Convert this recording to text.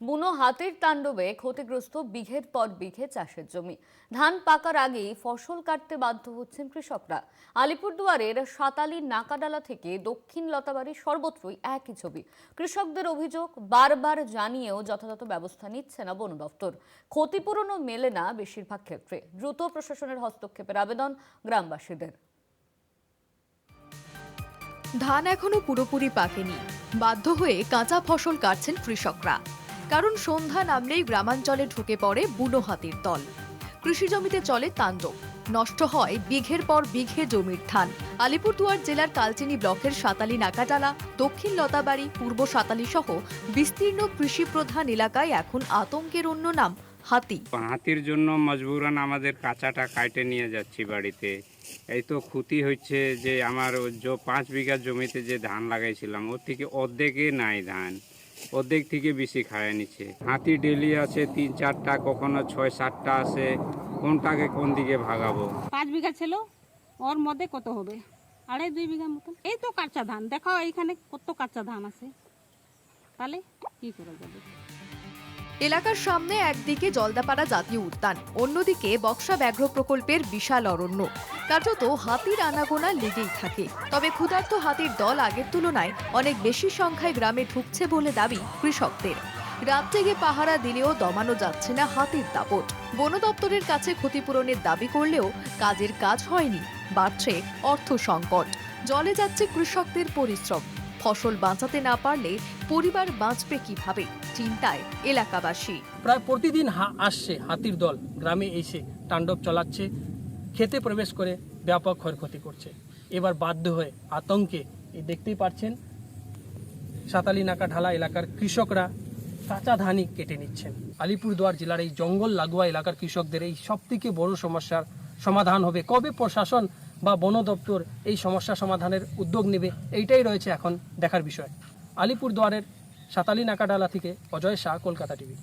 বুনো হাতির তাণ্ডবে ক্ষতিগ্রস্ত বিঘের পর বিঘে চাষের জমি। ধান পাকার আগেই ফসল কাটতে বাধ্য হচ্ছেন কৃষকরা। আলিপুরদুয়ারের সাতালি নাকাডালা থেকে দক্ষিণ লতাবাড়ি সর্বত্রই একই ছবি। কৃষকদের অভিযোগ, বারবার জানিয়েও যথাযথ ব্যবস্থা নিচ্ছে না বন দফতর ক্ষতিপূরণও মেলে না বেশিরভাগ ক্ষেত্রে। দ্রুত প্রশাসনের হস্তক্ষেপের আবেদন গ্রামবাসীদের। ধান এখনও পুরোপুরি পাকেনি। বাধ্য হয়ে কাঁচা ফসল কাটছেন কৃষকরা। কারণ সন্ধ্যা নামলেই গ্রামাঞ্চলে ঢুকে পড়ে বুনো হাতির দল কৃষি জমিতে চলে তাণ্ডব। নষ্ট হয় বিঘের পর বিঘে জমির ধান। আলিপুরদুয়ার জেলার কালচিনি ব্লকের সাতালি নাকাটালা, দক্ষিণ লতাবাড়ি, পূর্ব সাতালি সহ বিস্তীর্ণ কৃষি প্রধান এলাকায় এখন আতঙ্কের অন্য নাম, হাতি। হাতির জন্য মজবুরান আমাদের কাঁচাটা কাটে নিয়ে যাচ্ছি বাড়িতে। এই তো ক্ষতি হচ্ছে যে আমার পাঁচ বিঘা জমিতে যে ধান লাগাইছিলাম, ওর থেকে অর্ধেকে নাই ধান। অর্ধেক থেকে বেশি খায় নিচ্ছে। হাতি ডেলি আছে তিন, চারটা, কখনো ছয়, সাতটা আছে। কোনটাকে কোন দিকে ভাগাবো? পাঁচ বিঘা ছিল, ওর মধ্যে কত হবে? আড়াই, দুই বিঘা মতন। এই তো কাঁচা ধান দেখো এইখানে কত কাঁচা ধান আছে। তাহলে কি করা যাবে? এলাকার সামনে একদিকে জলদাপাড়া জাতীয় উদ্যান, অন্যদিকে বক্সা ব্যাঘ্র প্রকল্পের বিশাল অরণ্য। কার্যত হাতির আনাগোনা লেগেই থাকে। তবে ক্ষুধার্ত হাতির দল আগের তুলনায় অনেক বেশি সংখ্যায় গ্রামে ঢুকছে বলে দাবি কৃষকদের। রাত জেগে পাহারা দিলেও দমানো যাচ্ছে না হাতির দাপট। বন দপ্তরের কাছে ক্ষতিপূরণের দাবি করলেও কাজের কাজ হয়নি, বাড়ছে অর্থ সংকট। জলে যাচ্ছে কৃষকদের পরিশ্রম। ফসল বাঁচাতে না পারলে পরিবার বাঁচবে কীভাবে? চিন্তায় এলাকাবাসী। প্রায় প্রতিদিন আসছে হাতির দল। গ্রামে এসে তাণ্ডব চালাচ্ছে, খেতে প্রবেশ করে ব্যাপক ক্ষয়ক্ষতি করছে। এবার বাধ্য হয়ে আতঙ্কে দেখতেই পাচ্ছেন, সাতালি নাকা ঢালা এলাকার কৃষকরা কাঁচা ধানই কেটে নিচ্ছেন। আলিপুরদুয়ার জেলার এই জঙ্গল লাগোয়া এলাকার কৃষকদের এই সবথেকে বড় সমস্যার সমাধান হবে। কবে প্রশাসন বা বন দপ্তর এই সমস্যা সমাধানের উদ্যোগ নেবে, এইটাই রয়েছে এখন দেখার বিষয়। আলিপুরদুয়ারের সাতালি নাকাডালা থেকে অজয় শাহ, কলকাতা টিভি।